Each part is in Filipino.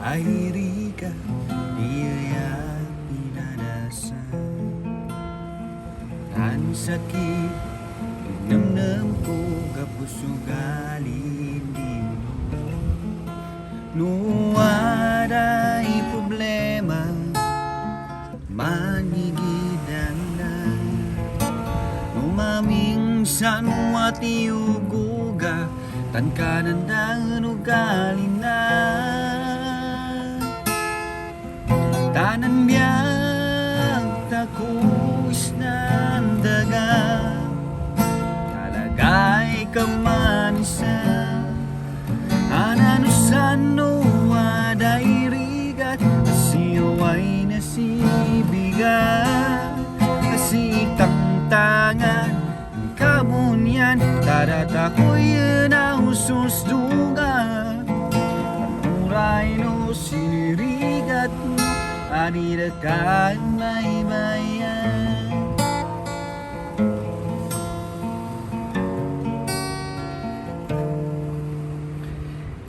ay rika Iya pinanasan Ang sakit Namnam ko kapuso galing di mo Nuwaray problema Manigidan na. Umaming sanwati uguga Tankanan ng ugali na Tanan biyag takus ng daga Talagay ka man isa. Ananusan no aday rigat Siyo ay nasibigat Asitang tangan Kamunyan Tarata ko yun ang Adirakan may bayan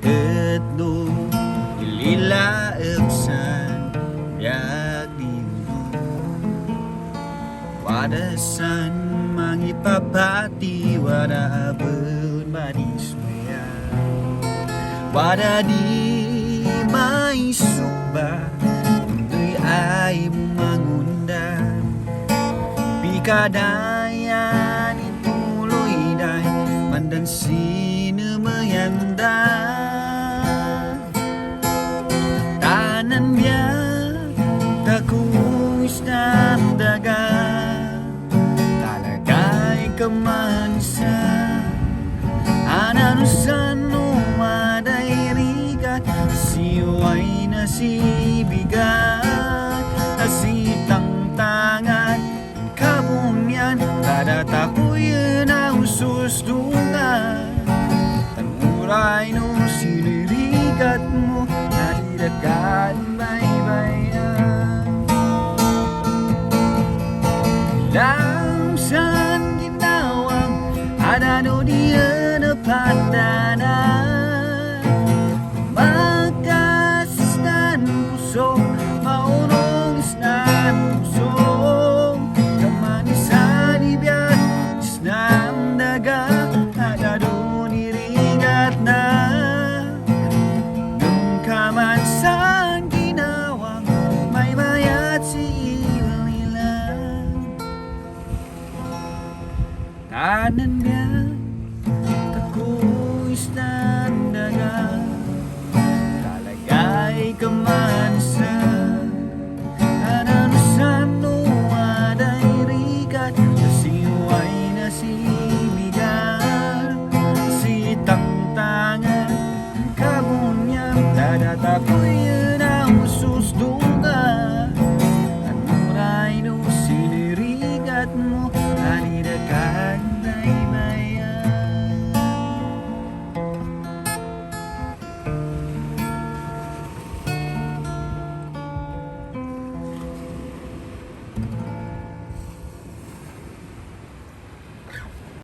Etno ililaeksan Biag dino Wadasan mangipapati Wada manismaya. Wada di may Pikadayan ituloy day Mandan sinumayanda Tanan biya Takus ng daga Talagay ka man sa Ananusan umaday rigat Siyo ay nasibigat Adano diya na pandanan Magkasistan puso Maunong isnan puso. Kamanisan ibiyat Isnang daga Adano nirigat na. Nung kamansan ginawang May bayat si ilang Tanan Tako'y na